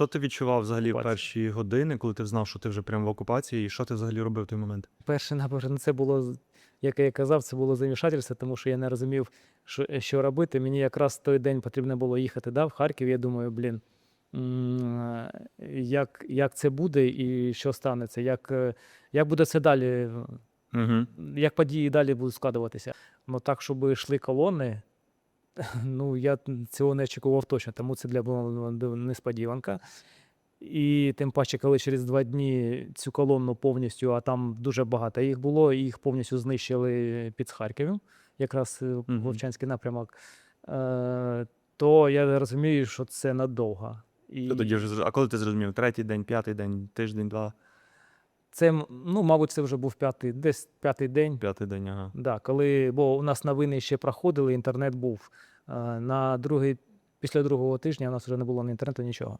що ти відчував взагалі в Окупація. перші години, коли ти знав, що ти вже прямо в окупації, і що ти взагалі робив в той момент? Перше напевно, це було, як я казав, це було замішательство, тому що я не розумів, що, що робити. Мені якраз той день потрібно було їхати да, в Харків. Я думаю, блін, м, як, як це буде і що станеться, як, е, як буде це далі, Угу. як події далі будуть складуватися. Ну так, щоб йшли колони, ну я цього не очікував точно, тому це для була несподіванка. І тим паче, коли через два дні цю колонну повністю, а там дуже багато їх було, їх повністю знищили під Харковом, якраз е. Вовчанський напрямок, е, то я розумію, що це надовго. І тоді А коли ти зрозумів? Третій день, п'ятий день, тиждень, два, це, ну, мабуть, це вже був п'ятий, десь п'ятий день. п'ятий день, ага. Да, коли, бо у нас новини ще проходили, інтернет був. На другий, після другого тижня у нас вже не було ні інтернету, нічого.